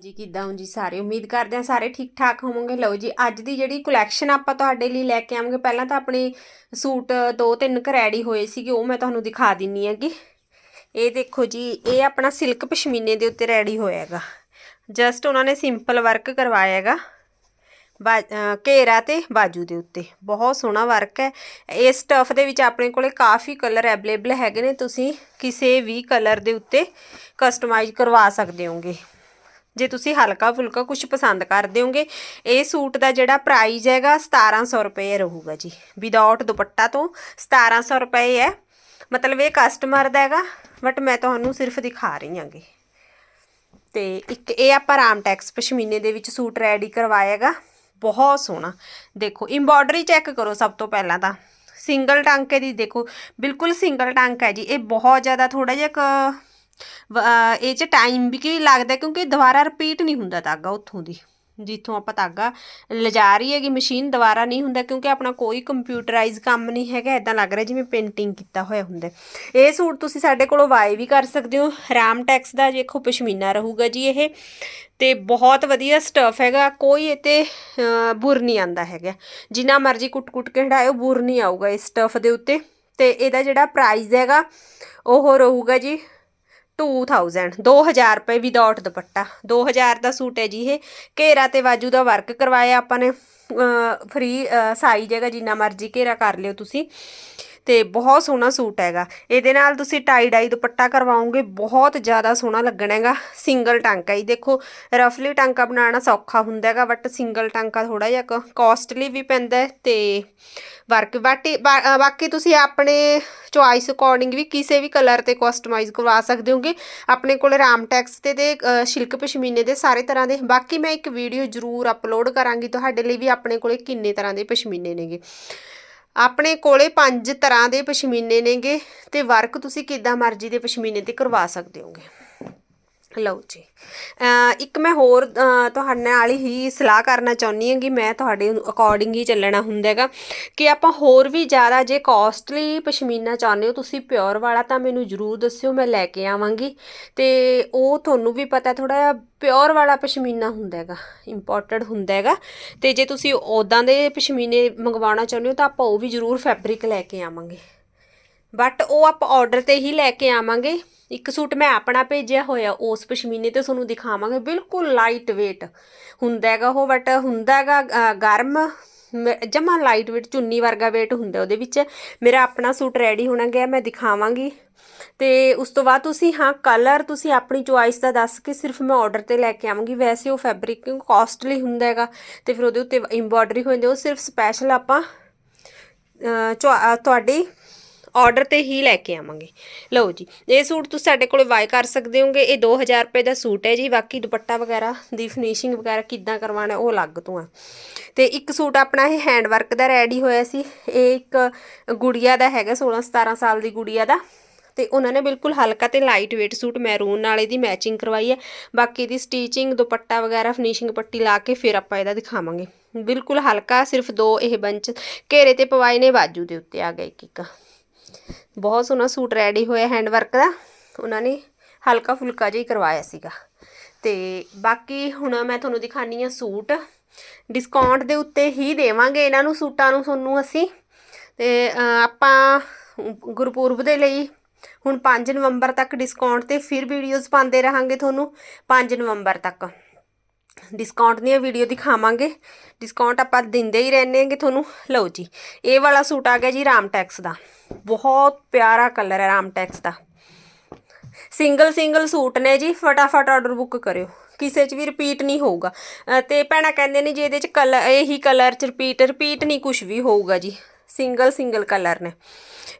ਜੀ, ਕਿੱਦਾਂ ਹੋ ਜੀ ਸਾਰੇ? ਉਮੀਦ ਕਰਦੇ ਹਾਂ ਸਾਰੇ ਠੀਕ ਠਾਕ ਹੋਵੋਗੇ। ਲਓ ਜੀ, ਅੱਜ ਦੀ ਜਿਹੜੀ ਕਲੈਕਸ਼ਨ ਆਪਾਂ ਤੁਹਾਡੇ ਲਈ ਲੈ ਕੇ ਆਵਾਂਗੇ। ਪਹਿਲਾਂ ਤਾਂ ਆਪਣੇ ਸੂਟ ਦੋ ਤਿੰਨ ਕੁ ਰੈਡੀ ਹੋਏ ਸੀਗੇ, ਉਹ ਮੈਂ ਤੁਹਾਨੂੰ ਦਿਖਾ ਦਿੰਨੀ ਹੈਗੀ। ਇਹ ਦੇਖੋ ਜੀ, ਇਹ ਆਪਣਾ ਸਿਲਕ ਪਸ਼ਮੀਨੇ ਦੇ ਉੱਤੇ ਰੈਡੀ ਹੋਇਆ ਹੈਗਾ। ਜਸਟ ਉਹਨਾਂ ਨੇ ਸਿੰਪਲ ਵਰਕ ਕਰਵਾਇਆ ਹੈਗਾ। ਬਾ- ਅਹ ਘੇਰਾ ਤੇ ਬਾਜੂ ਦੇ ਉੱਤੇ। ਬਹੁਤ ਸੋਹਣਾ ਵਰਕ ਹੈ। ਇਸ ਸਟਫ ਦੇ ਵਿੱਚ ਆਪਣੇ ਕੋਲੇ ਕਾਫੀ ਕਲਰ ਅਵੇਲੇਬਲ ਹੈਗੇ ਨੇ। ਤੁਸੀਂ ਕਿਸੇ ਵੀ ਕਲਰ ਦੇ ਉੱਤੇ ਕਸਟਮਾਈਜ਼ ਕਰਵਾ ਸਕਦੇ ਹੋਗੇ ਜੇ ਤੁਸੀਂ ਹਲਕਾ ਫੁਲਕਾ ਕੁਝ ਪਸੰਦ ਕਰਦੇ ਹੋਗੇ ਇਹ ਸੂਟ ਦਾ ਜਿਹੜਾ ਪ੍ਰਾਈਸ ਹੈਗਾ 1700 ਰੁਪਏ ਰਹੂਗਾ ਜੀ। ਵਿਦਆਊਟ ਦੁਪੱਟਾ ਤੋਂ 1700 ਰੁਪਏ ਹੈ। ਮਤਲਬ ਇਹ ਕਸਟਮਰ ਦਾ ਹੈਗਾ ਬਟ ਮੈਂ ਤੁਹਾਨੂੰ ਸਿਰਫ ਦਿਖਾ ਰਹੀ ਹਾਂਗੇ। ਤੇ ਇੱਕ ਇਹ ਆਪਾਂ ਰਾਮਟੈਕਸ ਪਸ਼ਮੀਨੇ ਦੇ ਵਿੱਚ ਸੂਟ ਰੈਡੀ ਕਰਵਾਇਆ ਹੈਗਾ। ਬਹੁਤ ਸੋਹਣਾ। ਦੇਖੋ ਐਮਬੋਡਰੀ ਚੈੱਕ ਕਰੋ ਸਭ ਤੋਂ ਪਹਿਲਾਂ ਤਾਂ। ਸਿੰਗਲ ਟਾਂਕੇ ਦੀ ਦੇਖੋ, ਬਿਲਕੁਲ ਸਿੰਗਲ ਟਾਂਕ ਹੈ ਜੀ। ਇਹ ਬਹੁਤ ਜ਼ਿਆਦਾ ਥੋੜਾ ਜਿਹਾ ਕ- ਇਹ ਚ ਟਾਈਮ ਵੀ ਕੀ ਲੱਗਦਾ ਕਿਉਂਕਿ ਦੁਬਾਰਾ ਰਿਪੀਟ ਨਹੀਂ ਹੁੰਦਾ ਧਾਗਾ ਉੱਥੋਂ ਦੀ। ਜਿੱਥੋਂ ਆਪਾਂ ਧਾਗਾ ਲਿਜਾ ਰਹੀ ਹੈਗੀ ਮਸ਼ੀਨ ਦੁਬਾਰਾ ਨਹੀਂ ਹੁੰਦਾ ਕਿਉਂਕਿ ਆਪਣਾ ਕੋਈ ਕੰਪਿਊਟਰਾਈਜ਼ ਕੰਮ ਨਹੀਂ ਹੈਗਾ ਇਦਾਂ ਲੱਗ ਰਿਹਾ ਜਿਵੇਂ ਪੇਂਟਿੰਗ ਕੀਤਾ ਹੋਇਆ ਹੁੰਦਾ। ਇਹ ਸੂਟ ਤੁਸੀਂ ਸਾਡੇ ਕੋਲੋਂ ਵਾਈ ਵੀ ਕਰ ਸਕਦੇ ਹੋ। ਰਾਮ ਟੈਕਸ ਦਾ ਦੇਖੋ ਪਸ਼ਮੀਨਾ ਰਹੂਗਾ ਜੀ ਇਹ ਤੇ ਬਹੁਤ ਵਧੀਆ ਸਟਫ ਹੈਗਾ, ਕੋਈ ਇਤੇ ਬੁਰ ਨਹੀਂ ਆਂਦਾ ਹੈਗਾ। ਜਿੰਨਾ ਮਰਜ਼ੀ ਕੁੱਟ-ਕੁੱਟ ਕੇ ਹਟਾਇਓ, ਬੁਰ ਨਹੀਂ ਆਊਗਾ ਇਸ ਸਟਫ ਦੇ ਉੱਤੇ। ਤੇ ਇਹਦਾ ਜਿਹੜਾ ਪ੍ਰਾਈਸ ਹੈਗਾ, ਉਹ ਰਹੂਗਾ ਜੀ 2000 2000 ਰੁਪਏ ਵਿਦਆਊਟ ਦੁਪੱਟਾ। 2000 ਦਾ ਸੂਟ ਹੈ ਜੀ ਇਹ। ਘੇਰਾ ਤੇ ਬਾਜੂ ਦਾ ਵਰਕ ਕਰਵਾਇਆ ਆਪਾਂ ਨੇ। ਫ੍ਰੀ ਸਾਈਜ਼ ਹੈਗਾ ਜਿੰਨਾ ਮਰਜ਼ੀ ਘੇਰਾ ਕਰ ਲਿਓ ਤੁਸੀਂ। ਤੇ ਬਹੁਤ ਸੋਹਣਾ ਸੂਟ ਹੈਗਾ। ਇਹਦੇ ਨਾਲ ਤੁਸੀਂ ਟਾਈ ਡਾਈ ਦੁਪੱਟਾ ਕਰਵਾਉਂਗੇ ਬਹੁਤ ਜ਼ਿਆਦਾ ਸੋਹਣਾ ਲੱਗਣਾ ਹੈਗਾ। ਸਿੰਗਲ ਟਾਂਕਾ ਹੀ ਦੇਖੋ ਰਫਲੀ ਟਾਂਕਾ ਬਣਾਉਣਾ ਸੌਖਾ ਹੁੰਦਾ ਹੈਗਾ ਬਟ ਸਿੰਗਲ ਟਾਂਕਾ ਥੋੜਾ ਜਿਹਾ ਕਾਸਟਲੀ ਵੀ ਪੈਂਦਾ ਹੈ ਤੇ ਵਰਕ ਬਾਟੀ ਬਾਕੀ ਤੁਸੀਂ ਆਪਣੇ ਚੁਆਇਸ ਅਕੋਰਡਿੰਗ ਵੀ ਕਿਸੇ ਵੀ ਕਲਰ ਤੇ ਕਸਟਮਾਈਜ਼ ਕਰਵਾ ਸਕਦੇ ਹੋਗੇ। ਆਪਣੇ ਕੋਲ ਰਾਮ ਟੈਕਸ ਤੇ ਅ, ਸ਼ਿਲਕ ਪਸ਼ਮੀਨੇ ਦੇ ਸਾਰੇ ਤਰ੍ਹਾਂ ਦੇ। ਬਾਕੀ ਮੈਂ ਇੱਕ ਵੀਡੀਓ ਜ਼ਰੂਰ ਅਪਲੋਡ ਕਰਾਂਗੀ ਤੁਹਾਡੇ ਲਈ ਵੀ ਆਪਣੇ ਕੋਲੇ ਕਿੰਨੇ ਤਰ੍ਹਾਂ ਦੇ ਪਸ਼ਮੀਨੇ ਨੇਗੇ। ਆਪਣੇ ਕੋਲੇ ਪੰਜ ਤਰ੍ਹਾਂ ਦੇ ਪਸ਼ਮੀਨੇ ਨੇਗੇ ਤੇ ਵਰਕ ਤੁਸੀਂ ਕਿੱਦਾਂ ਮਰਜ਼ੀ ਦੇ ਪਸ਼ਮੀਨੇ ਤੇ ਕਰਵਾ ਸਕਦੇ ਹੋਗੇ। ਲਓ ਜੀ। ਇੱਕ ਮੈਂ ਹੋਰ ਤੁਹਾਡੇ ਨਾਲ ਹੀ ਸਲਾਹ ਕਰਨਾ ਚਾਹੁੰਦੀ ਹਾਂ ਕਿ ਮੈਂ ਤੁਹਾਡੇ ਅਕੋਰਡਿੰਗ ਹੀ ਚੱਲਣਾ ਹੁੰਦਾ ਹੈਗਾ ਕਿ ਆਪਾਂ ਹੋਰ ਵੀ ਜ਼ਿਆਦਾ ਜੇ ਕਾਸਟਲੀ ਪਸ਼ਮੀਨਾ ਚਾਹੁੰਦੇ ਹੋ, ਤੁਸੀਂ ਪਿਓਰ ਵਾਲਾ ਤਾਂ ਮੈਨੂੰ ਜਰੂਰ ਦੱਸਿਓ, ਮੈਂ ਲੈ ਕੇ ਆਵਾਂਗੀ। ਤੇ ਉਹ ਤੁਹਾਨੂੰ ਵੀ ਪਤਾ ਥੋੜਾ ਜਿਹਾ ਪਿਓਰ ਵਾਲਾ ਪਸ਼ਮੀਨਾ ਹੁੰਦਾ ਹੈਗਾ ਇੰਪੋਰਟਡ ਹੁੰਦਾ ਹੈਗਾ। ਤੇ ਜੇ ਤੁਸੀਂ ਉਦਾਂ ਦੇ ਪਸ਼ਮੀਨੇ ਮੰਗਵਾਉਣਾ ਚਾਹੁੰਦੇ ਹੋ ਤਾਂ ਆਪਾਂ ਉਹ ਵੀ ਜਰੂਰ ਫੈਬਰਿਕ ਲੈ ਕੇ ਆਵਾਂਗੇ। ਬਟ ਉਹ ਆਪਾਂ ਆਰਡਰ ਤੇ ਹੀ ਲੈ ਕੇ ਆਵਾਂਗੇ। ਇੱਕ ਸੂਟ ਮੈਂ ਆਪਣਾ ਭੇਜਿਆ ਹੋਇਆ ਉਸ ਪਸ਼ਮੀਨੇ ਤੇ ਤੁਹਾਨੂੰ ਦਿਖਾਵਾਂਗੇ। ਬਿਲਕੁਲ ਲਾਈਟ weight ਹੁੰਦਾ ਹੈਗਾ ਉਹ ਬਟ ਹੁੰਦਾ ਹੈਗਾ ਗਰਮ। ਜਮਾ ਲਾਈਟ weight ਚੁੰਨੀ ਵਰਗਾ weight ਹੁੰਦਾ ਉਹਦੇ ਵਿੱਚ। ਮੇਰਾ ਆਪਣਾ ਸੂਟ ਰੈਡੀ ਹੋਣਾ ਗਿਆ ਮੈਂ ਦਿਖਾਵਾਂਗੀ। ਤੇ ਉਸ ਤੋਂ ਬਾਅਦ ਤੁਸੀਂ ਹਾਂ ਕਲਰ ਤੁਸੀਂ ਆਪਣੀ ਚੁਆਇਸ ਦਾ ਦੱਸ ਕੇ ਸਿਰਫ ਮੈਂ ਆਰਡਰ ਤੇ ਲੈ ਕੇ ਆਵਾਂਗੀ। ਵੈਸੇ ਉਹ ਫੈਬਰਿਕ ਕਿਉਂ ਕਾਸਟਲੀ ਹੁੰਦਾ ਹੈਗਾ ਤੇ ਫਿਰ ਉਹਦੇ ਉੱਤੇ ਐਮਬੋਡਰੀ ਹੋ ਜਾਂਦੀ ਉਹ ਸਿਰਫ ਸਪੈਸ਼ਲ ਆਪਾਂ ਅ, ਤੁਹਾਡੀ ਆਰਡਰ ਤੇ ਹੀ ਲੈ ਕੇ ਆਵਾਂਗੇ। ਲਓ ਜੀ, ਇਹ ਸੂਟ ਤੁਸੀਂ ਸਾਡੇ ਕੋਲੇ ਬਾਏ ਕਰ ਸਕਦੇ ਹੋਗੇ। ਇਹ 2000 ਰੁਪਏ ਦਾ ਸੂਟ ਹੈ ਜੀ। ਬਾਕੀ ਦੁਪੱਟਾ ਵਗੈਰਾ ਦੀ ਫਿਨਿਸ਼ਿੰਗ ਵਗੈਰਾ ਕਿੱਦਾਂ ਕਰਵਾਉਣਾ ਉਹ ਅਲੱਗ ਤੋਂ ਆ। ਤੇ ਇੱਕ ਸੂਟ ਆਪਣਾ ਇਹ ਹੈਂਡ ਵਰਕ ਦਾ ਰੈਡੀ ਹੋਇਆ ਸੀ। ਇਹ ਇੱਕ ਗੁੜੀਆ ਦਾ ਹੈਗਾ 16 17 ਸਾਲ ਦੀ ਗੁੜੀਆ ਦਾ। ਤੇ ਉਹਨਾਂ ਨੇ ਬਿਲਕੁਲ ਹਲਕਾ ਤੇ ਲਾਈਟ weight ਸੂਟ ਮੈਰੂਨ ਨਾਲ ਇਹਦੀ ਮੈਚਿੰਗ ਕਰਵਾਈ ਹੈ। ਬਾਕੀ ਦੀ ਸਟੀਚਿੰਗ ਦੁਪੱਟਾ ਵਗੈਰਾ ਫਿਨਿਸ਼ਿੰਗ ਪੱਟੀ ਲਾ ਕੇ ਫਿਰ ਆਪਾਂ ਇਹਦਾ ਦਿਖਾਵਾਂਗੇ। ਬਿਲਕੁਲ ਹਲਕਾ, ਸਿਰਫ ਦੋ ਇਹ ਬੰਚ ਘੇਰੇ ਤੇ ਪਵਾਏ ਨੇ, ਬਾਜੂ ਦੇ ਉੱਤੇ ਆ ਗਏ ਇੱਕ ਇੱਕ ਬਹੁਤ ਸੋਹਣਾ ਸੂਟ ਰੈਡੀ ਹੋਇਆ ਹੈਂਡ ਵਰਕ ਦਾ। ਉਹਨਾਂ ਨੇ ਹਲਕਾ ਫੁਲਕਾ ਜਿਹਾ ਹੀ ਕਰਵਾਇਆ ਸੀਗਾ। ਤੇ ਬਾਕੀ ਹੁਣ ਮੈਂ ਤੁਹਾਨੂੰ ਦਿਖਾਨੀ ਆ ਸੂਟ। ਡਿਸਕਾਊਂਟ ਦੇ ਉੱਤੇ ਹੀ ਦੇਵਾਂਗੇ ਇਹਨਾਂ ਨੂੰ ਸੂਟਾਂ ਨੂੰ ਤੁਹਾਨੂੰ ਅਸੀਂ। ਤੇ ਆਪਾਂ ਗੁਰਪੁਰਬ ਦੇ ਲਈ ਹੁਣ 5 ਨਵੰਬਰ ਤੱਕ ਡਿਸਕਾਊਂਟ ਤੇ ਫਿਰ ਵੀਡੀਓਜ਼ ਪਾਉਂਦੇ ਰਹਾਂਗੇ ਤੁਹਾਨੂੰ 5 ਨਵੰਬਰ ਤੱਕ। ਡਿਸਕਾਊਂਟ ਦੀਆਂ ਵੀਡੀਓ ਦਿਖਾਵਾਂਗੇ। ਡਿਸਕਾਊਂਟ ਆਪਾਂ ਦਿੰਦੇ ਹੀ ਰਹਿੰਦੇ ਹਾਂਗੇ ਤੁਹਾਨੂੰ। ਲਓ ਜੀ ਇਹ ਵਾਲਾ ਸੂਟ ਆ ਗਿਆ ਜੀ ਰਾਮ ਟੈਕਸ ਦਾ। ਬਹੁਤ ਪਿਆਰਾ ਕਲਰ ਹੈ ਰਾਮ ਟੈਕਸ ਦਾ। ਸਿੰਗਲ ਸਿੰਗਲ ਸੂਟ ਨੇ ਜੀ ਫਟਾਫਟ ਆਰਡਰ ਬੁੱਕ ਕਰਿਓ। ਕਿਸੇ 'ਚ ਵੀ ਰਿਪੀਟ ਨਹੀਂ ਹੋਊਗਾ। ਅ, ਤੇ ਭੈਣਾਂ ਕਹਿੰਦੇ ਨੇ ਜੀ ਇਹਦੇ 'ਚ ਕਲਰ ਇਹੀ ਕਲਰ 'ਚ ਰਿਪੀਟ ਰਿਪੀਟ ਨਹੀਂ ਕੁਝ ਵੀ ਹੋਊਗਾ ਜੀ। ਸਿੰਗਲ ਸਿੰਗਲ ਕਲਰ ਨੇ।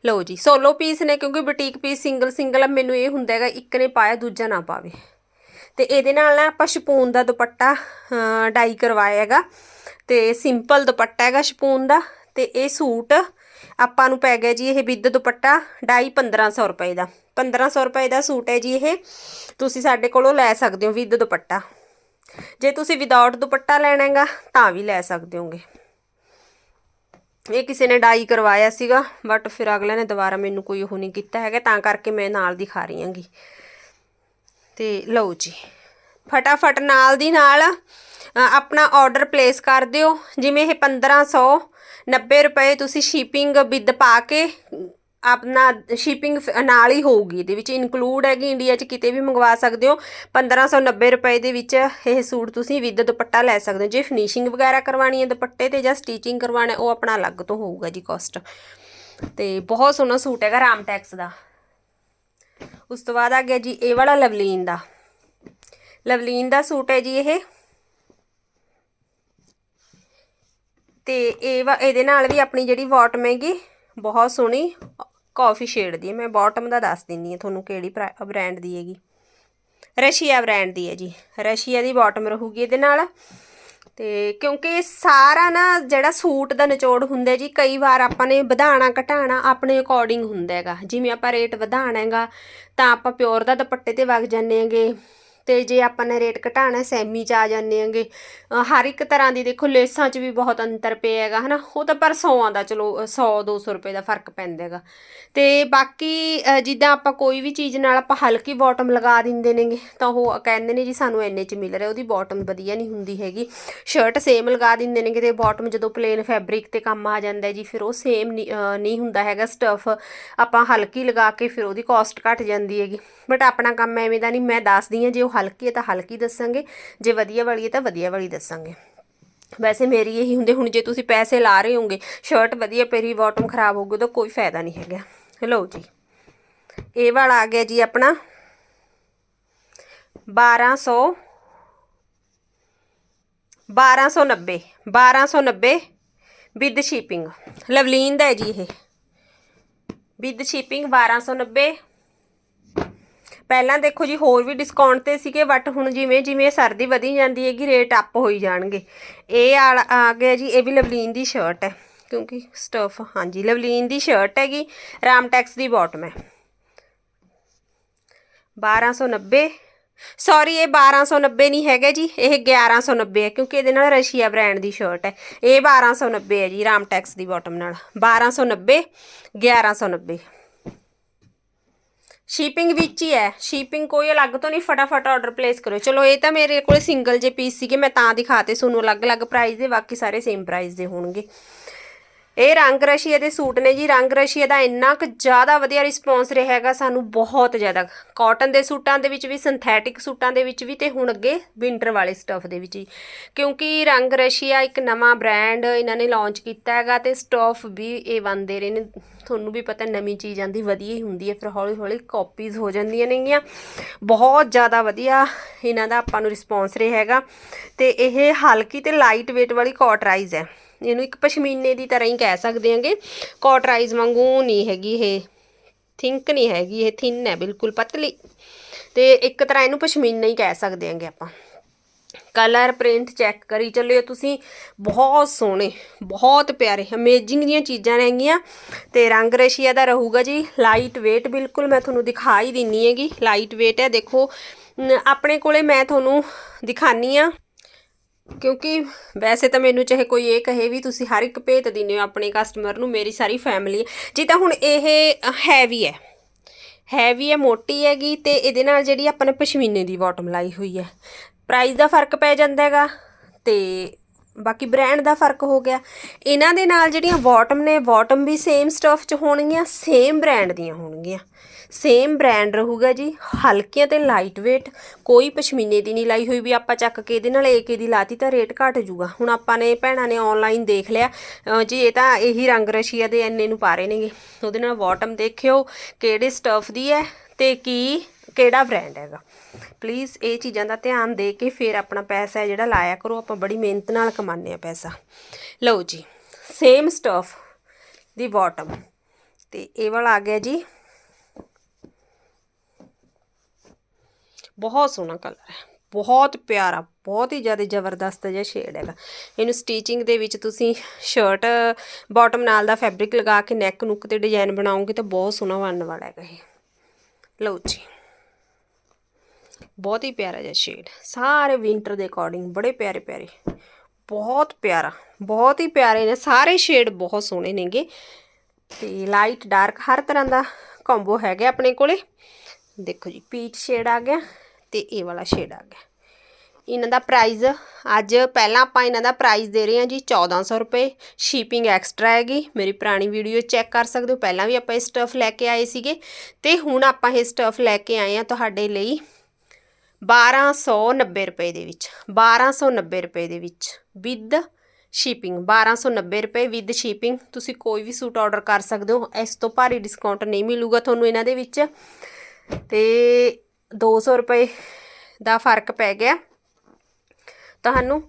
ਲਓ ਜੀ ਸੋਲੋ ਪੀਸ ਨੇ ਕਿਉਂਕਿ ਬੁਟੀਕ ਪੀਸ ਸਿੰਗਲ ਸਿੰਗਲ ਮੈਨੂੰ ਇਹ ਹੁੰਦਾ ਹੈਗਾ ਇੱਕ ਨੇ ਪਾਇਆ ਦੂਜਾ ਨਾ ਪਾਵੇ। ਤੇ ਇਹਦੇ ਨਾਲ ਨਾ ਆਪਾਂ ਸ਼ਪੂਨ ਦਾ ਦੁਪੱਟਾ ਡਾਈ ਕਰਵਾਇਆ ਹੈਗਾ। ਤੇ ਸਿੰਪਲ ਦੁਪੱਟਾ ਹੈਗਾ ਸ਼ਪੂਨ ਦਾ ਤੇ ਇਹ ਸੂਟ ਆਪਾਂ ਨੂੰ ਪੈ ਗਿਆ ਜੀ ਇਹ ਵਿਦ ਦੁਪੱਟਾ ਡਾਈ 1500 ਰੁਪਏ ਦਾ। 1500 ਰੁਪਏ ਦਾ ਸੂਟ ਹੈ ਜੀ ਇਹ। ਤੁਸੀਂ ਸਾਡੇ ਕੋਲੋਂ ਲੈ ਸਕਦੇ ਹੋ ਵਿਦ ਦੁਪੱਟਾ। ਜੇ ਤੁਸੀਂ ਵਿਦਆਊਟ ਦੁਪੱਟਾ ਲੈਣਾ ਹੈਗਾ ਤਾਂ ਵੀ ਲੈ ਸਕਦੇ ਹੋਗੇ। ਇਹ ਕਿਸੇ ਨੇ ਡਾਈ ਕਰਵਾਇਆ ਸੀਗਾ ਬਟ ਫਿਰ ਅਗਲੇ ਨੇ ਦੁਬਾਰਾ ਮੈਨੂੰ ਕੋਈ ਉਹ ਨਹੀਂ ਕੀਤਾ ਹੈਗਾ, ਤਾਂ ਕਰਕੇ ਮੈਂ ਨਾਲ ਦਿਖਾ ਰਹੀ ਹਾਂਗੀ। ਤੇ ਲਓ ਜੀ। ਫਟਾਫਟ ਨਾਲ ਦੀ ਨਾਲ ਆਪਣਾ ਆਰਡਰ ਪਲੇਸ ਕਰ ਦਿਓ। ਜਿਵੇਂ ਇਹ 1590 ਰੁਪਏ ਤੁਸੀਂ ਸ਼ਿਪਿੰਗ ਵਿਦ ਪਾ ਕੇ ਆਪਣਾ ਸ਼ਿਪਿੰਗ ਨਾਲ ਹੀ ਹੋਊਗੀ। ਇਹਦੇ ਵਿੱਚ ਇਨਕਲੂਡ ਹੈਗੀ ਇੰਡੀਆ 'ਚ ਕਿਤੇ ਵੀ ਮੰਗਵਾ ਸਕਦੇ ਹੋ। 1590 ਰੁਪਏ ਦੇ ਵਿੱਚ ਇਹ ਸੂਟ ਤੁਸੀਂ ਵਿਦ ਦੁਪੱਟਾ ਲੈ ਸਕਦੇ ਹੋ। ਜੇ ਫਿਨਿਸ਼ਿੰਗ ਵਗੈਰਾ ਕਰਵਾਣੀ ਹੈ ਦੁਪੱਟੇ ਤੇ ਜਾਂ ਸਟੀਚਿੰਗ ਕਰਵਾਣਾ ਉਹ ਆਪਣਾ ਅਲੱਗ ਤੋਂ ਹੋਊਗਾ ਜੀ ਕਾਸਟ ਤੇ ਬਹੁਤ ਸੋਹਣਾ ਸੂਟ ਹੈਗਾ ਰਾਮਟੈਕਸ ਦਾ। ਉਸ ਤੋਂ ਬਾਅਦ ਆ ਗਿਆ ਜੀ ਇਹ ਵਾਲਾ ਲਵਲੀਨ ਦਾ। ਲਵਲੀਨ ਦਾ ਸੂਟ ਹੈ ਜੀ ਇਹ। ਤੇ ਇਹ ਵਾ ਇਹਦੇ ਨਾਲ ਵੀ ਆਪਣੀ ਜਿਹੜੀ ਬਾਟਮ ਹੈਗੀ, ਬਹੁਤ ਸੋਹਣੀ ਕਾਫੀ ਸ਼ੇਡ ਦੀ ਹੈ। ਮੈਂ ਬਾਟਮ ਦਾ ਦੱਸ ਦਿੰਨੀ ਹਾਂ ਤੁਹਾਨੂੰ ਕਿਹੜੀ ਬ੍ਰਾਂਡ ਦੀ ਹੈਗੀ। ਰਸ਼ੀਆ ਬ੍ਰਾਂਡ ਦੀ ਹੈ ਜੀ। ਰਸ਼ੀਆ ਦੀ ਬਾਟਮ ਰਹੂਗੀ ਇਹਦੇ ਨਾਲ। ਤੇ ਕਿਉਂਕਿ ਸਾਰਾ ਨਾ ਜਿਹੜਾ ਸੂਟ ਦਾ ਨਿਚੋੜ ਹੁੰਦਾ ਜੀ, ਕਈ ਵਾਰ ਆਪਾਂ ਨੇ ਵਧਾਣਾ, ਘਟਾਣਾ ਆਪਣੇ ਅਕੋਰਡਿੰਗ ਹੁੰਦਾ ਹੈਗਾ। ਜਿਵੇਂ ਆਪਾਂ ਰੇਟ ਵਧਾਣਾ ਹੈਗਾ, ਤਾਂ ਆਪਾਂ ਪਿਓਰ ਦਾ ਦੁਪੱਟੇ ਤੇ ਵਗ ਜਾਂਦੇ ਹੈਗੇ। ਤੇ ਜੇ ਆਪਾਂ ਨੇ ਰੇਟ ਘਟਾਣਾ ਸੈਮੀ ਚ ਆ ਜਾਂਦੇ ਹੈਗੇ ਹਰ ਇੱਕ ਤਰ੍ਹਾਂ ਦੀ ਦੇਖੋ, ਲੇਸਾਂ 'ਚ ਵੀ ਬਹੁਤ ਅੰਤਰ ਪਿਆ ਹੈਗਾ, ਹਨਾ? ਉਹ ਤਾਂ ਪਰ ਸੌਆਂ ਦਾ, ਚਲੋ 100 200 ਰੁਪਏ ਦਾ ਫ਼ਰਕ ਪੈਂਦਾ ਹੈਗਾ। ਤੇ ਬਾਕੀ ਜਿੱਦਾਂ ਆਪਾਂ ਕੋਈ ਵੀ ਚੀਜ਼ ਨਾਲ ਆਪਾਂ ਹਲਕੀ ਬਾਟਮ ਲਗਾ ਦਿੰਦੇ ਨੇਗੇ, ਤਾਂ ਉਹ ਕਹਿੰਦੇ ਨੇ ਜੀ, ਸਾਨੂੰ ਇੰਨੇ 'ਚ ਮਿਲ ਰਿਹਾ, ਉਹਦੀ ਬਾਟਮ ਵਧੀਆ ਨਹੀਂ ਹੁੰਦੀ ਹੈਗੀ। ਸ਼ਰਟ ਸੇਮ ਲਗਾ ਦਿੰਦੇ ਨੇਗੇ ਤੇ ਬਾਟਮ ਜਦੋਂ ਪਲੇਨ ਫੈਬਰਿਕ ਤੇ ਕੰਮ ਆ ਜਾਂਦਾ ਜੀ, ਫਿਰ ਉਹ ਸੇਮ ਨਹੀਂ ਹੁੰਦਾ ਹੈਗਾ ਸਟਫ ਆਪਾਂ ਹਲਕੀ ਲਗਾ ਕੇ ਫਿਰ ਉਹਦੀ ਕਾਸਟ ਘਟ ਜਾਂਦੀ ਹੈਗੀ। ਬਟ ਆਪਣਾ ਕੰਮ ਐਵੇਂ ਦਾ ਨਹੀਂ, ਮੈਂ ਦੱਸਦੀ ਹਾਂ, ਜੇ ਉਹ ਹਲਕੀ ਹੈ ਤਾਂ ਹਲਕੀ ਦੱਸਾਂਗੇ, ਜੇ ਵਧੀਆ ਵਾਲੀ ਹੈ ਤਾਂ ਵਧੀਆ ਵਾਲੀ ਦੱਸਾਂਗੇ। ਵੈਸੇ ਮੇਰੀ ਇਹੀ ਹੁੰਦੇ, ਹੁਣ ਜੇ ਤੁਸੀਂ ਪੈਸੇ ਲਾ ਰਹੇ ਹੋਗੇ ਸ਼ਰਟ ਵਧੀਆ ਪੇਰੀ ਬਾਟਮ ਖਰਾਬ ਹੋਊਗੀ ਤਾਂ ਕੋਈ ਫਾਇਦਾ ਨਹੀਂ ਹੈਗਾ। ਲਓ ਜੀ, ਇਹ ਵਾਲਾ ਆ ਗਿਆ ਜੀ ਆਪਣਾ। 1200 1290 1290 ਵਿਦ ਸ਼ਿਪਿੰਗ ਲਵਲੀਨ ਦਾ ਹੈ ਜੀ ਇਹ। ਵਿਦ ਸ਼ਿਪਿੰਗ 1290 ਪਹਿਲਾਂ ਦੇਖੋ ਜੀ ਹੋਰ ਵੀ ਡਿਸਕਾਊਂਟ ਤੇ ਸੀਗੇ ਬਟ ਹੁਣ ਜਿਵੇਂ ਜਿਵੇਂ ਸਰਦੀ ਵਧੀ ਜਾਂਦੀ ਹੈਗੀ ਰੇਟ ਅਪ ਹੋਈ ਜਾਣਗੇ। ਇਹ ਆਲ- ਆ ਗਿਆ ਜੀ, ਇਹ ਵੀ ਲਵਲੀਨ ਦੀ ਸ਼ਰਟ ਹੈ, ਕਿਉਂਕਿ ਸਟਫ ਹਾਂਜੀ, ਲਵਲੀਨ ਦੀ ਸ਼ਰਟ ਹੈਗੀ, ਰਾਮਟੈਕਸ ਦੀ ਬਾਟਮ ਹੈ। 1290 ਸੌਰੀ ਇਹ 1290 ਨਹੀਂ ਹੈਗਾ ਜੀ, ਇਹ 1190 ਹੈ, ਕਿਉਂਕਿ ਇਹਦੇ ਨਾਲ ਰਸ਼ੀਆ ਬ੍ਰਾਂਡ ਦੀ ਸ਼ਰਟ ਹੈ। ਇਹ 1290 ਹੈ ਜੀ, ਰਾਮਟੈਕਸ ਦੀ ਬਾਟਮ ਨਾਲ। 1290 1190 ਸ਼ੀਪਿੰਗ ਵਿੱਚ ਹੀ ਹੈ। ਸ਼ੀਪਿੰਗ ਕੋਈ ਅਲੱਗ ਤੋਂ ਨਹੀਂ, ਫਟਾਫਟ ਆਰਡਰ ਪਲੇਸ ਕਰੋ ਚਲੋ, ਇਹ ਤਾਂ ਮੇਰੇ ਕੋਲੇ ਸਿੰਗਲ ਜੇ ਪੀਸ ਸੀਗੇ, ਮੈਂ ਤਾਂ ਦਿਖਾਤੇ ਤੁਹਾਨੂੰ ਅਲੱਗ-ਅਲੱਗ ਪ੍ਰਾਈਸ ਦੇ, ਬਾਕੀ ਸਾਰੇ ਸੇਮ ਪ੍ਰਾਈਸ ਦੇ ਹੋਣਗੇ। ਇਹ ਰੰਗ ਰਸ਼ੀਆ ਦੇ ਸੂਟ ਨੇ ਜੀ। ਰੰਗ ਰਸ਼ੀਆ ਦਾ ਇੰਨਾ ਕੁ ਜ਼ਿਆਦਾ ਵਧੀਆ ਰਿਸਪੌਂਸ ਰਿਹਾ ਹੈਗਾ, ਸਾਨੂੰ ਬਹੁਤ ਜ਼ਿਆਦਾ। ਕਾਟਨ ਦੇ ਸੂਟਾਂ ਦੇ ਵਿੱਚ ਵੀ ਸਿੰਥੈਟਿਕ ਸੂਟਾਂ ਦੇ ਵਿੱਚ ਵੀ ਤੇ ਹੁਣ ਅੱਗੇ ਵਿੰਟਰ ਵਾਲੇ ਸਟਫ ਦੇ ਵਿੱਚ ਵੀ ਕਿਉਂਕਿ ਰੰਗ ਰਸ਼ੀਆ ਇੱਕ ਨਵਾਂ ਬ੍ਰਾਂਡ ਇਹਨਾਂ ਨੇ ਲਾਂਚ ਕੀਤਾ ਹੈਗਾ ਤੇ ਸਟਫ ਵੀ ਇਹ ਬੰਦੇ ਰਹੇ ਨੇ। ਤੁਹਾਨੂੰ ਵੀ ਪਤਾ ਨਵੀਂ ਚੀਜ਼ ਆਂਦੀ ਵਧੀਆ ਹੀ ਹੁੰਦੀ ਹੈ, ਫਿਰ ਹੌਲੀ ਹੌਲੀ ਕਾਪੀਜ਼ ਹੋ ਜਾਂਦੀਆਂ ਨੇਗੀਆਂ। ਬਹੁਤ ਜ਼ਿਆਦਾ ਵਧੀਆ ਇਹਨਾਂ ਦਾ ਆਪਾਂ ਨੂੰ ਰਿਸਪੌਂਸ ਰਿਹਾ ਹੈਗਾ। ਤੇ ਇਹ ਹਲਕੀ ਤੇ ਲਾਈਟ weight ਵਾਲੀ ਕਾਟਰਾਈਜ਼ ਹੈ। ਇਹਨੂੰ ਇੱਕ ਪਸ਼ਮੀਨੇ ਦੀ ਤਰ੍ਹਾਂ ਹੀ ਕਹਿ ਸਕਦੇ ਹਾਂਗੇ। ਕੋਟਰਾਈਜ਼ ਵਾਂਗੂ ਨਹੀਂ ਹੈਗੀ ਇਹ। ਥਿੰਕ ਨਹੀਂ ਹੈਗੀ, ਇਹ ਥਿਨ ਹੈ, ਬਿਲਕੁਲ ਪਤਲੀ। ਤੇ ਇੱਕ ਤਰ੍ਹਾਂ ਇਹਨੂੰ ਪਸ਼ਮੀਨਾ ਹੀ ਕਹਿ ਸਕਦੇ ਹਾਂਗੇ ਆਪਾਂ। ਕਲਰ ਪ੍ਰਿੰਟ ਚੈੱਕ ਕਰੀ ਚੱਲਿਓ ਤੁਸੀਂ। ਬਹੁਤ ਸੋਹਣੇ, ਬਹੁਤ ਪਿਆਰੇ ਅਮੇਜ਼ਿੰਗ ਦੀਆਂ ਚੀਜ਼ਾਂ ਰਹਿਗੀਆਂ। ਤੇ ਰੰਗ ਰਸ਼ੀਆ ਦਾ ਰਹੂਗਾ ਜੀ। ਲਾਈਟ weight, ਬਿਲਕੁਲ ਮੈਂ ਤੁਹਾਨੂੰ ਦਿਖਾ ਹੀ ਦਿੰਨੀ ਹੈਗੀ। ਲਾਈਟ weight ਹੈ, ਦੇਖੋ। ਆਪਣੇ ਕੋਲੇ ਮੈਂ ਤੁਹਾਨੂੰ ਦਿਖਾਨੀ ਆ। ਕਿਉਂਕਿ ਵੈਸੇ ਤਾਂ ਮੈਨੂੰ ਚਾਹੇ ਕੋਈ ਇਹ ਕਹੇ ਵੀ ਤੁਸੀਂ ਹਰ ਇੱਕ ਭੇਤ ਦਿੰਦੇ ਹੋ ਆਪਣੇ ਕਸਟਮਰ ਨੂੰ, ਮੇਰੀ ਸਾਰੀ ਫੈਮਿਲੀ ਜੇ ਤਾਂ ਹੁਣ ਇਹ ਹੈਵੀ ਹੈ। ਹੈਵੀ ਹੈ, ਮੋਟੀ ਹੈਗੀ ਤੇ ਇਹਦੇ ਨਾਲ ਜਿਹੜੀ ਆਪਾਂ ਨੇ ਪਸ਼ਮੀਨੇ ਦੀ ਬਾਟਮ ਲਾਈ ਹੋਈ ਹੈ। ਪ੍ਰਾਈਸ ਦਾ ਫ਼ਰਕ ਪੈ ਜਾਂਦਾ ਹੈਗਾ ਤੇ ਬਾਕੀ ਬ੍ਰਾਂਡ ਦਾ ਫ਼ਰਕ ਹੋ ਗਿਆ। ਇਹਨਾਂ ਦੇ ਨਾਲ ਜਿਹੜੀਆਂ ਬਾਟਮ ਨੇ ਬਾਟਮ ਵੀ ਸੇਮ ਸਟਫ ਚ ਹੋਣਗੀਆਂ ਸੇਮ ਬ੍ਰਾਂਡ ਦੀਆਂ ਹੋਣਗੀਆਂ। ਸੇਮ ਬ੍ਰਾਂਡ ਰਹੂਗਾ ਜੀ, ਹਲਕੀਆਂ ਤੇ ਲਾਈਟ weight ਕੋਈ ਪਸ਼ਮੀਨੇ ਦੀ ਨਹੀਂ ਲਾਈ ਹੋਈ ਵੀ ਆਪਾਂ ਚੱਕ ਕੇ ਇਹਦੇ ਨਾਲ ਏਕੇ ਦੀ ਲਾਤੀ ਤਾਂ ਰੇਟ ਘਟ ਜੂਗਾ ਹੁਣ ਆਪਾਂ ਨੇ ਭੈਣਾਂ ਨੇ ਆਨਲਾਈਨ ਦੇਖ ਲਿਆ ਜੀ ਇਹ ਤਾਂ ਇਹੀ ਰੰਗ ਰਸ਼ੀਆ ਦੇ ਐਨੇ ਨੂੰ ਪਾ ਰਹੇ ਨੇਗੇ। ਉਹਦੇ ਨਾਲ ਬਾਟਮ ਦੇਖਿਓ ਕਿਹੜੇ ਸਟਫ ਦੀ ਹੈ ਤੇ ਕੀ, ਕਿਹੜਾ ਬ੍ਰਾਂਡ ਹੈਗਾ। ਪਲੀਜ਼ ਇਹ ਚੀਜ਼ਾਂ ਦਾ ਧਿਆਨ ਦੇ ਕੇ ਫਿਰ ਆਪਣਾ ਪੈਸਾ ਜਿਹੜਾ ਲਾਇਆ ਕਰੋ, ਆਪਾਂ ਬੜੀ ਮਿਹਨਤ ਨਾਲ ਕਮਾਉਂਦੇ ਆ ਪੈਸਾ। ਲਓ ਜੀ ਸੇਮ ਸਟਫ ਦੀ ਬਾਟਮ ਤੇ ਇਹ ਵਾਲਾ ਆ ਗਿਆ ਜੀ ਬਹੁਤ ਸੋਹਣਾ ਕਲਰ ਹੈ। ਬਹੁਤ ਪਿਆਰਾ, ਬਹੁਤ ਹੀ ਜ਼ਿਆਦਾ ਜ਼ਬਰਦਸਤ ਜਿਹਾ ਸ਼ੇਡ ਹੈਗਾ। ਇਹਨੂੰ ਸਟੀਚਿੰਗ ਦੇ ਵਿੱਚ ਤੁਸੀਂ ਸ਼ਰਟ ਬਾਟਮ ਨਾਲ ਦਾ ਫੈਬਰਿਕ ਲਗਾ ਕੇ ਨੈਕ ਨੁੱਕ ਤੇ ਡਿਜ਼ਾਈਨ ਬਣਾਓਗੇ ਤਾਂ ਬਹੁਤ ਸੋਹਣਾ ਬਣਨ ਵਾਲਾ ਹੈਗਾ ਇਹ। ਲਓ ਜੀ। ਬਹੁਤ ਹੀ ਪਿਆਰਾ ਜਿਹਾ ਸ਼ੇਡ ਸਾਰੇ ਵਿੰਟਰ ਦੇ ਅਕੋਰਡਿੰਗ ਬੜੇ ਪਿਆਰੇ ਪਿਆਰੇ। ਬਹੁਤ ਪਿਆਰਾ, ਬਹੁਤ ਹੀ ਪਿਆਰੇ ਨੇ। ਸਾਰੇ ਸ਼ੇਡ ਬਹੁਤ ਸੋਹਣੇ ਨੇਗੇ। ਤੇ ਲਾਈਟ ਡਾਰਕ ਹਰ ਤਰ੍ਹਾਂ ਦਾ ਕੰਬੋ ਹੈਗਾ ਆਪਣੇ ਕੋਲੇ। ਦੇਖੋ ਜੀ ਪੀਚ ਸ਼ੇਡ ਆ ਗਿਆ। ਤੇ ਇਹ ਵਾਲਾ ਸ਼ੇਡ ਆ ਗਿਆ। ਇਹਨਾਂ ਦਾ ਪ੍ਰਾਈਸ ਅੱਜ ਪਹਿਲਾਂ ਆਪਾਂ ਇਹਨਾਂ ਦਾ ਪ੍ਰਾਈਸ ਦੇ ਰਹੇ ਹਾਂ ਜੀ 1400 ਰੁਪਏ। ਸ਼ਿਪਿੰਗ ਐਕਸਟਰਾ ਹੈਗੀ, ਮੇਰੀ ਪੁਰਾਣੀ ਵੀਡੀਓ ਚੈੱਕ ਕਰ ਸਕਦੇ ਹੋ। ਪਹਿਲਾਂ ਵੀ ਆਪਾਂ ਇਹ ਸਟਫ ਲੈ ਕੇ ਆਏ ਸੀਗੇ। ਤੇ ਹੁਣ ਆਪਾਂ ਇਹ ਸਟਫ ਲੈ ਕੇ ਆਏ ਆ ਤੁਹਾਡੇ ਲਈ 1290 ਰੁਪਏ ਦੇ ਵਿੱਚ। 1290 ਰੁਪਏ ਦੇ ਵਿੱਚ ਵਿਦ ਸ਼ਿਪਿੰਗ 1290 ਰੁਪਏ ਵਿਦ ਸ਼ਿਪਿੰਗ ਤੁਸੀਂ ਕੋਈ ਵੀ ਸੂਟ ਆਰਡਰ ਕਰ ਸਕਦੇ ਹੋ। ਇਸ ਤੋਂ ਭਾਰੀ ਡਿਸਕਾਊਂਟ ਨਹੀਂ ਮਿਲੂਗਾ ਤੁਹਾਨੂੰ ਇਹਨਾਂ ਦੇ ਵਿੱਚ। ਤੇ 200 ਰੁਪਏ ਦਾ ਫ਼ਰਕ ਪੈ ਗਿਆ। ਤੁਹਾਨੂੰ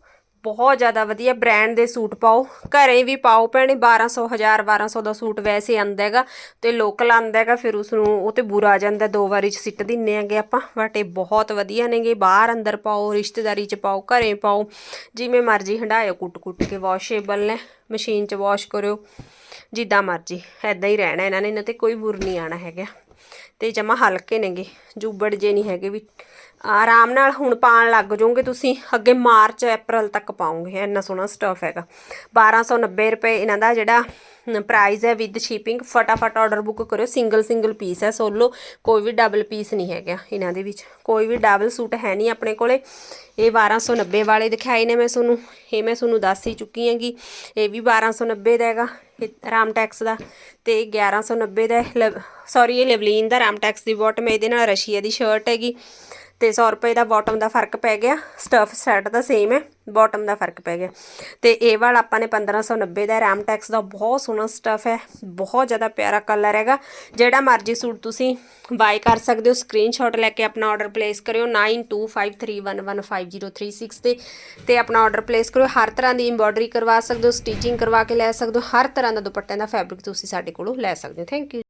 ਬਹੁਤ ਜ਼ਿਆਦਾ ਵਧੀਆ ਬ੍ਰਾਂਡ ਦੇ ਸੂਟ ਪਾਓ। ਘਰੇ ਵੀ ਪਾਓ ਭੈਣੇ 1200 1000 1200 ਦਾ ਸੂਟ ਵੈਸੇ ਆਂਦਾ ਹੈਗਾ ਤੇ ਲੋਕਲ ਆਂਦਾ ਹੈਗਾ, ਫਿਰ ਉਸ ਨੂੰ ਉਹ ਤੇ ਬੁਰਾ ਆ ਜਾਂਦਾ। ਦੋ ਵਾਰੀ ਚ ਸਿੱਟ ਦਿੰਨੇ ਆਂਗੇ ਆਪਾਂ ਬਟ ਇਹ ਬਹੁਤ ਵਧੀਆ ਨੇਗੇ। ਬਾਹਰ ਅੰਦਰ ਪਾਓ, ਰਿਸ਼ਤੇਦਾਰੀ ਚ ਪਾਓ, ਘਰੇ ਪਾਓ, ਜਿਵੇਂ ਮਰਜ਼ੀ ਹੰਡਾਇਓ ਕੁੱਟ-ਕੁੱਟ ਕੇ ਵਾਸ਼ੇਬਲ ਨੇ ਮਸ਼ੀਨ ਚ ਵਾਸ਼ ਕਰਿਓ, ਜਿੱਦਾਂ ਮਰਜ਼ੀ। ਐਦਾਂ ਹੀ ਰਹਿਣਾ ਇਹਨਾਂ ਨੇ, ਇਹਨਾਂ ਤੇ ਕੋਈ ਬੁਰ ਨਹੀਂ ਆਣਾ ਹੈਗਾ। ਤੇ ਜਮਾ ਹਲਕੇ ਨੇਗੇ, ਜੂਬੜ ਜੇ ਨਹੀਂ ਹੈਗੇ ਵੀ। ਆਰਾਮ ਨਾਲ ਹੁਣ ਪਾਣ ਲੱਗ ਜਾਓਗੇ ਤੁਸੀਂ, ਅੱਗੇ ਮਾਰਚ, ਅਪ੍ਰੈਲ ਤੱਕ ਪਾਉਂਗੇ ਇੰਨਾ ਸੋਹਣਾ ਸਟਫ ਹੈਗਾ। 1290 ਰੁਪਏ ਇਹਨਾਂ ਦਾ ਜਿਹੜਾ ਪ੍ਰਾਈਸ ਹੈ ਵਿਦ ਸ਼ਿਪਿੰਗ ਫਟਾਫਟ ਆਰਡਰ ਬੁੱਕ ਕਰਿਓ ਸਿੰਗਲ ਸਿੰਗਲ ਪੀਸ ਹੈ ਸੋਲੋ ਕੋਈ ਵੀ ਡਬਲ ਪੀਸ ਨਹੀਂ ਹੈਗਾ ਇਹਨਾਂ ਦੇ ਵਿੱਚ। ਕੋਈ ਵੀ ਡਬਲ ਸੂਟ ਹੈ ਨਹੀਂ ਆਪਣੇ ਕੋਲੇ। ਇਹ 1290 ਵਾਲੇ ਦਿਖਾਏ ਨੇ ਮੈਂ ਤੁਹਾਨੂੰ, ਇਹ ਮੈਂ ਤੁਹਾਨੂੰ ਦੱਸ ਹੀ ਚੁੱਕੀ ਹਾਂਗੀ। ਇਹ ਵੀ 1290 ਦਾ ਹੈਗਾ। ਰਾਮ ਟੈਕਸ ਦਾ ਤੇ 1190 ਦਾ ਸੌਰੀ ਇਹ ਲਵਲੀਨ ਦਾ ਰਾਮ ਟੈਕਸ ਦੀ ਬਾਟਮ ਇਹਦੇ ਨਾਲ ਰਸ਼ੀਆ ਦੀ ਸ਼ਰਟ ਹੈਗੀ। ਤੇ 100 ਰੁਪਏ ਦਾ ਬਾਟਮ ਦਾ ਫ਼ਰਕ ਪੈ ਗਿਆ। ਸਟਫ ਸੈਟ ਦਾ ਸੇਮ ਹੈ ਬਾਟਮ ਦਾ ਫ਼ਰਕ ਪੈ ਗਿਆ। ਤੇ ਇਹ ਵਾਲਾ ਆਪਾਂ ਨੇ 1590 ਦਾ ਰਾਮਟੈਕਸ ਦਾ ਬਹੁਤ ਸੋਹਣਾ ਸਟਫ ਹੈ, ਬਹੁਤ ਜ਼ਿਆਦਾ ਪਿਆਰਾ ਕਲਰ ਹੈਗਾ। ਜਿਹੜਾ ਮਰਜ਼ੀ ਸੂਟ ਤੁਸੀਂ ਬਾਈ ਕਰ ਸਕਦੇ ਹੋ ਸਕਰੀਨਸ਼ਾਟ ਲੈ ਕੇ ਆਪਣਾ ਆਰਡਰ ਪਲੇਸ ਕਰਿਓ 9253115036 ਤੇ ਤੇ ਆਪਣਾ ਆਰਡਰ ਪਲੇਸ ਕਰਿਓ। ਹਰ ਤਰ੍ਹਾਂ ਦੀ ਐਮਬ੍ਰੋਇਡਰੀ ਕਰਵਾ ਸਕਦੇ ਹੋ ਸਟਿਚਿੰਗ ਕਰਵਾ ਕੇ ਲੈ ਸਕਦੇ ਹੋ। ਹਰ ਤਰ੍ਹਾਂ ਦਾ ਦੁਪੱਟਿਆਂ ਦਾ ਫੈਬਰਿਕ ਤੁਸੀਂ ਸਾਡੇ ਕੋਲੋਂ ਲੈ ਸਕਦੇ ਹੋ। Thank you